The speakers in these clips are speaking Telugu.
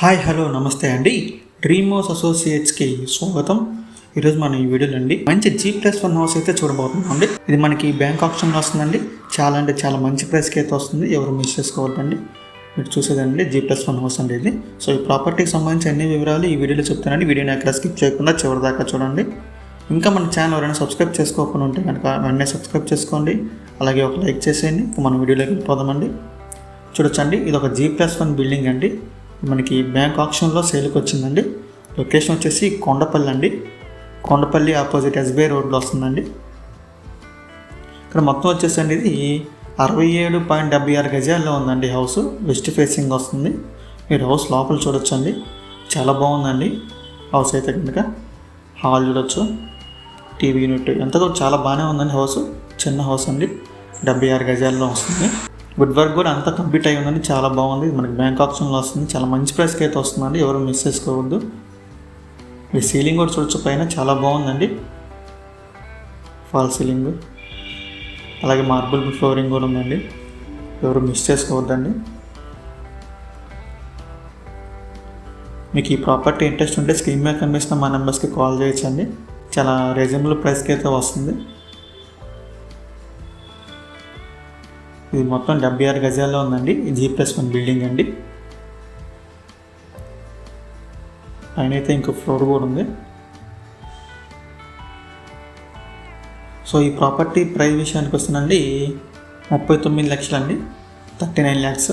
హాయ్ హలో నమస్తే అండి. డ్రీమోస్ అసోసియేట్స్కి స్వాగతం. ఈరోజు మనం ఈ వీడియోలో అండి మంచి జీ ప్లస్ వన్ హౌస్ అయితే చూడబోతున్నాం అండి ఇది మనకి బ్యాంక్ ఆప్షన్లో వస్తుందండి. చాలా అంటే చాలా మంచి ప్రైస్కి అయితే వస్తుంది. ఎవరు మిస్ చేసుకోవద్దండి. మీరు చూసేదండి జీ ప్లస్ వన్ హౌస్ అండి ఇది సో ఈ ప్రాపర్టీకి సంబంధించి అన్ని వివరాలు ఈ వీడియోలో చెప్తానండి వీడియోని ఎక్కడ స్కిప్ చేయకుండా చివరి దాకా చూడండి. ఇంకా మన ఛానల్ ఎవరైనా సబ్స్క్రైబ్ చేసుకోకుండా ఉంటే కనుక వెంటనే సబ్స్క్రైబ్ చేసుకోండి. అలాగే ఒక లైక్ చేసేయండి. ఇంకా మన వీడియోలోకి వెళ్ళిపోదామండి. చూడొచ్చండి. ఇది ఒక జీ ప్లస్ వన్ బిల్డింగ్ అండి. మనకి బ్యాంక్ ఆప్షన్లో సేల్కి వచ్చిందండి. లొకేషన్ వచ్చేసి కొండపల్లి అండి. కొండపల్లి ఆపోజిట్ ఎస్బీఐ రోడ్లో వస్తుందండి. ఇక్కడ మొత్తం వచ్చేసండి ఇది అరవై ఏడు పాయింట్ డెబ్బై ఆరు గజాల్లో ఉందండి హౌస్ వెస్ట్ ఫేసింగ్ వస్తుంది. మీరు హౌస్ లోపల చూడొచ్చండి. చాలా బాగుందండి. హౌస్ అయితే కనుక హాల్ చూడొచ్చు. టీవీ యూనిట్ ఎంతగా చాలా బాగానే ఉందండి హౌస్ చిన్న హౌస్ అండి. డెబ్బై ఆరు గజాల్లో వస్తుంది. గుడ్ వర్క్ కూడా అంతా కంప్లీట్ అయి ఉందండి. చాలా బాగుంది. మనకి బ్యాంక్ ఆప్షన్లో వస్తుంది. చాలా మంచి ప్రైస్కి అయితే వస్తుందండి. ఎవరు మిస్ చేసుకోవద్దు. మీ సీలింగ్ కూడా చూడొచ్చు. పైన చాలా బాగుందండి. Fall ceiling. అలాగే మార్బుల్ ఫ్లోరింగ్ కూడా ఉందండి. ఎవరు మిస్ చేసుకోవద్దండి. మీకు ఈ ప్రాపర్టీ ఇంట్రెస్ట్ ఉంటే స్క్రీన్ మీద కనిపిస్తున్న మా నెంబర్స్కి కాల్ చేయొచ్చండి. చాలా రీజనబుల్ ప్రైస్కి అయితే వస్తుంది. ఇది మొత్తం డెబ్బై ఆరు గజాల్లో ఉందండి. జీ ప్లస్ వన్ బిల్డింగ్ అండి. పైన అయితే ఇంకో ఫ్లోర్ కూడా ఉంది. సో ఈ ప్రాపర్టీ ప్రైస్ విషయానికి వస్తుందండి ముప్పై తొమ్మిది లక్షలండి. Thirty nine lakhs.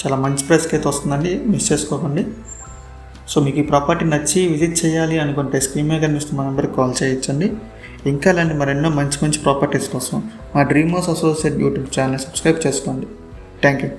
చాలా మంచి ప్రైస్కి అయితే వస్తుందండి. మిస్ చేసుకోకండి. సో మీకు ఈ ప్రాపర్టీ నచ్చి విజిట్ చేయాలి అనుకుంటే స్క్రీన్ మీద కనిపిస్తున్న మా నెంబర్కి కాల్ చేయొచ్చండి. ఇంకా ఇలాంటి మరెన్నో మంచి మంచి ప్రాపర్టీస్ కోసం మా dream house associate YouTube channel subscribe చేసుకోండి. Thank you.